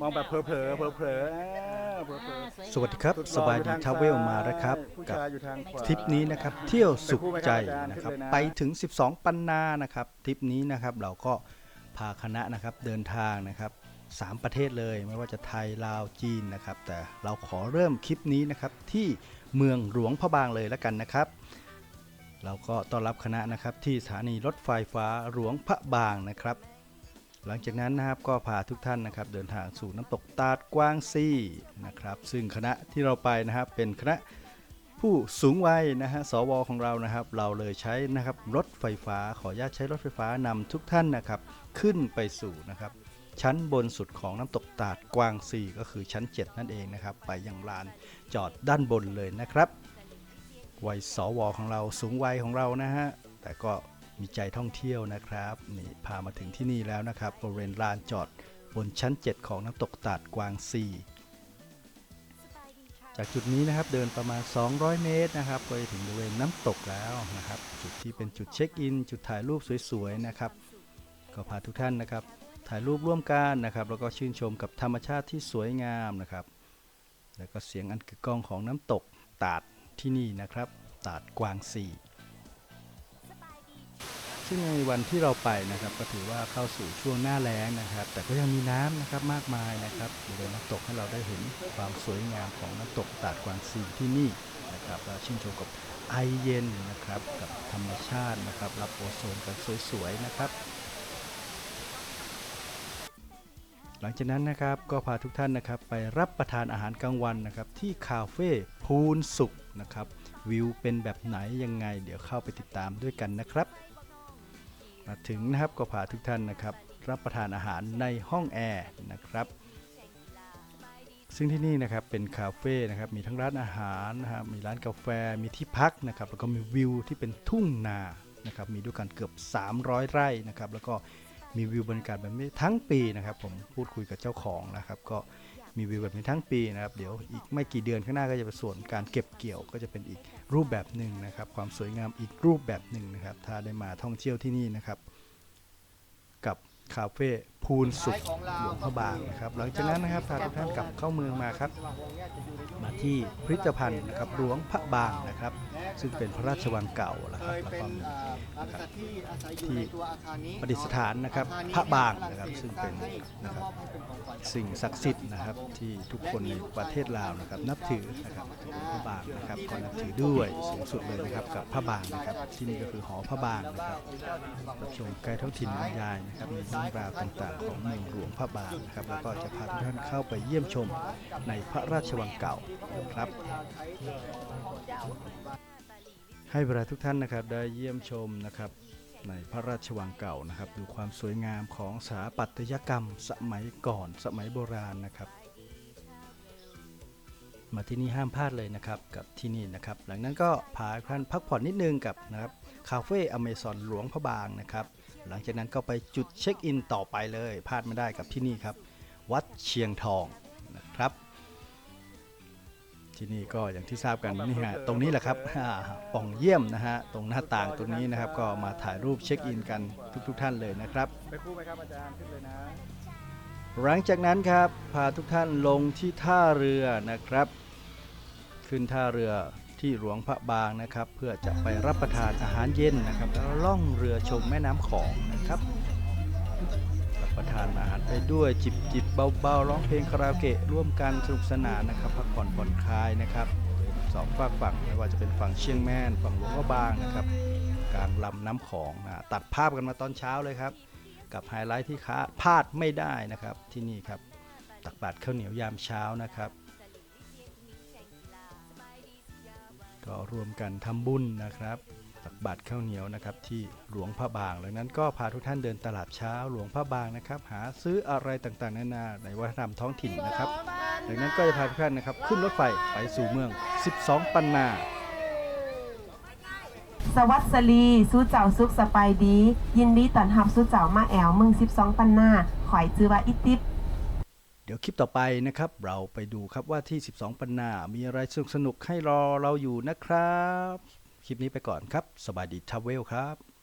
มองแบบเผลอๆเผลอๆเผลอๆเผลอๆเผลอสวัสดีครับๆสบายดีทาวเวลมาแล้วครับ ผู้กับชายอยู่ทางขวา ทริปนี้นะครับ เที่ยวสุขใจไปคู่ไหมครับอาจารย์นะครับขึ้นเลยนะไปถึง 12 ปันนานะครับทริปนี้นะครับเราก็พาคณะนะครับเดินทางนะครับสามประเทศเลยไม่ว่าจะไทยลาวจีนนะครับ แต่เราขอเริ่มคลิปนี้นะครับที่เมืองหลวงพระบางเลยแล้วกันนะครับ เราก็ต้อนรับคณะนะครับที่สถานีรถไฟฟ้าหลวงพระบางนะครับ หลังจากนั้นนะครับก็พาทุกท่านนะครับเดินทางสู่น้ำตกตาดกวางซีนะครับซึ่งคณะที่เราไปนะครับเป็นคณะผู้สูงวัยนะฮะสวของเรานะครับ เราเลยใช้นะครับรถไฟฟ้าขออนุญาตใช้รถไฟฟ้านำทุกท่านนะครับขึ้นไปสู่นะครับชั้นบนสุดของน้ำตกตาดกวางซีก็คือชั้น 7 นั่นเองนะครับ ไปยังลานจอดด้านบนเลยนะครับวัยสวของเราสูงวัยของเรานะฮะแต่ก็ มีใจท่องเที่ยวนะครับนี่พามาถึงที่นี่แล้วนะครับบริเวณลานจอดบนชั้น 7 ของน้ำตกตาดกวางซีจากจุดนี้นะครับเดินประมาณ 200 เมตรนะครับก็จะถึงบริเวณน้ำตกแล้วนะครับ จุดที่เป็นจุดเช็คอิน จุดถ่ายรูปสวยๆนะครับ ก็พาทุกท่านนะครับ ถ่ายรูปร่วมกันนะครับ แล้วก็ชื่นชมกับธรรมชาติที่สวยงามนะครับ แล้วก็เสียงอันกึกก้องของน้ำตกตาดที่นี่นะครับ ตาดกวางซี ซึ่งในวันที่เราไปนะครับก็ถือว่าเข้าสู่ช่วงหน้าแล้งนะครับ แต่ก็ยังมีน้ำนะครับมากมายนะครับบริเวณน้ำตกให้เราได้เห็นความสวยงามของน้ำตกตาดกวางซีที่นี่นะครับแล้วชื่นชมกับไอเย็นนะครับกับธรรมชาตินะครับรับโอโซนกันสวยๆนะครับ หลังจากนั้นนะครับก็พาทุกท่านนะครับไปรับประทานอาหารกลางวันนะครับที่คาเฟ่พูนสุขนะครับวิวเป็นแบบไหนยังไง เดี๋ยวเข้าไปติดตามด้วยกันนะครับ มาถึงนะครับก็พาทุกท่านนะครับ รับประทานอาหารในห้องแอร์นะครับซึ่งที่นี่นะครับเป็นคาเฟ่นะครับมีทั้งร้านอาหารนะครับมีร้านกาแฟมีที่พักนะครับแล้วก็มีวิวที่เป็นทุ่งนานะครับมีด้วยกันเกือบ 300 ไร่นะครับแล้วก็มีวิวบรรยากาศแบบนี้ทั้งปีนะครับ ผมพูดคุยกับเจ้าของนะครับ ก็ มีวิวแบบนี้ทั้งปีนะครับ เดี๋ยวอีกไม่กี่เดือนข้างหน้าก็จะเป็นส่วนการเก็บเกี่ยวก็จะเป็นอีกรูปแบบหนึ่งนะครับ ความสวยงามอีกรูปแบบหนึ่งนะครับ ถ้าได้มาท่องเที่ยวที่นี่นะครับ กับคาเฟ่ พูนสุขหลวงพระบางนะครับ หลังจากนั้นนะครับพาทุกท่านกลับเข้าเมืองมาครับ มาที่พิพิธภัณฑ์นะครับหลวงพระบางนะครับ ซึ่งเป็นพระราชวังเก่านะคครับแล้วก็มีที่อาศัยอยู่ในตัวอาคารนี้ประดิษฐานนะครับพระบางนะครับซึ่งเป็นนะครับสิ่งศักดิ์สิทธิ์นะครับที่ทุกคนในประเทศลาวนะครับ นับถือนะครับหลวงพระบางนะครับก็นับถือด้วยสูงสุดเลยนะครับกับพระบางนะครับที่นี่ก็คือหอพระบางนะครับรับชมไกด์ท้องถิ่นบรรยายนะครับมีเรื่องราวต่างของเมืองหลวงพระบางนะครับแล้วก็จะพาทุกท่านเข้าไปเยี่ยมชมในพระราชวังเก่านะครับ ให้เวลาทุกท่านนะครับได้เยี่ยมชมนะครับในพระราชวังเก่านะครับ ดูความสวยงามของสถาปัตยกรรมสมัยก่อนสมัยโบราณนะครับ มาที่นี่ห้ามพลาดเลยนะครับกับที่นี่นะครับ หลังนั้นก็พาท่านพักผ่อนนิดนึงกับนะครับคาเฟ่อเมซอนหลวงพระบางนะครับ หลังจากนั้นก็ไปจุดเช็คอินต่อไปเลยพลาดไม่ได้กับที่นี่ครับ วัดเชียงทองนะครับ ที่นี่ก็อย่างที่ทราบกันนี่ฮะตรงนี้แหละครับอ่าป่องเยี่ยมนะฮะตรงหน้าต่างตรงนี้นะครับ ก็มาถ่ายรูปเช็คอินกันทุกๆทท่านเลยนะครับไปคู่ไหมครับอาจารย์ขึ้นเลยนะหลังจากนั้นครับพาทุกท่านลงที่ท่าเรือนะครับ ขึ้นท่าเรือ ที่หลวงพระบางนะครับ เพื่อจะไปรับประทานอาหารเย็นนะครับแล้วล่องเรือชมแม่น้ำของนะครับ รับประทานอาหารไปด้วยจิบจิบเบาๆร้องเพลงคาราโอเกะร่วมกันสนุกสนานนะครับพักผ่อนผ่อนคลายนะครับสองฝากฝั่งไม่ว่าจะเป็นฝั่งเชียงแม่นฝั่งหลวงพระบางนะครับกลางลำน้ำของนะตัดภาพกันมาตอนเช้าเลยครับ กับไฮไลท์ที่ค้าพลาดไม่ได้นะครับที่นี่ครับตักบาตรข้าวเหนียวยามเช้านะครับ ก็รวมกันทำบุญนะครับตักบาตรข้าวเหนียวนะครับที่หลวงพระบางดังนั้นก็พาทุกท่านเดินตลาดเช้าหลวงพระบางนะครับ หาซื้ออะไรต่างๆนานาในวัฒนธรรมท้องถิ่นนะครับ ดังนั้นก็จะพาทุกท่านนะครับขึ้นรถไฟไปสู่เมือง 12 ปันนา สวัสดีสู้เจ้าสุขสบายดี ยินดีต้อนรับสู้เจ้ามาแอวเมือง 12 ปันนาข่อยจือว่าอิติป ดี๋ยวคลิปต่อไปนะครับ เราไปดูครับว่าที่ 12 ปันนา มีอะไรสนุกสนุกให้รอเราอยู่นะครับ คลิปนี้ไปก่อนครับสบายดีทราเวลครับ